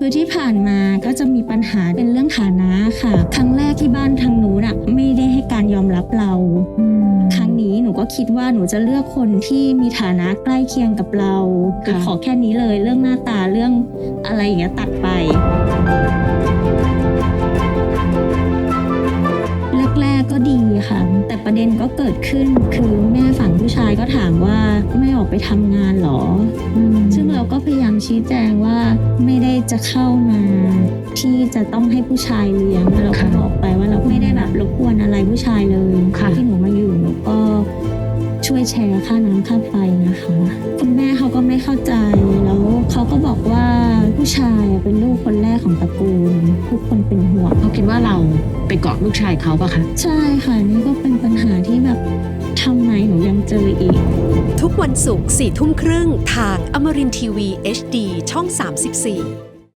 คือที่ผ่านมาก็จะมีปัญหาเป็นเรื่องฐานะค่ะ ครั้งแรกที่บ้านทางนู้นอะไม่ได้ให้การยอมรับเราครั้งนี้หนูก็คิดว่าหนูจะเลือกคนที่มีฐานะใกล้เคียงกับเราคือค่ะขอแค่นี้เลย เรื่องหน้าตาเรื่องอะไรอย่างเงี้ยตัดไป ค่ะ แต่ประเด็นก็เกิดขึ้นคือแม่ฝั่งผู้ชายก็ถามว่าไม่ออกไปทำงานหรอ ซึ่งเราก็พยายามชี้แจงว่าไม่ได้จะเข้ามาที่จะต้องให้ผู้ชายเลี้ยงเราก็ค่ะบอกไปว่าเราไม่ได้แบบรบกวนอะไรผู้ชายเลยค่ะที่หนูมาอยู่หนูก็ช่วยแชร์ค่าน้ำค่าไฟนะคะ คุณแม่เขาก็ไม่เข้าใจ ชายเป็นลูกคนแรกของตระกูล ทุกคนเป็นห่วงเขาคิดว่าเราไปเกาะลูกชายเขาปะคะใช่ค่ะนี่ก็เป็นปัญหาที่แบบทำไมหนูยังเจออีก ทุกวันศุกร์4ทุ่มครึ่งทางอมรินทีวี HD ช่อง 34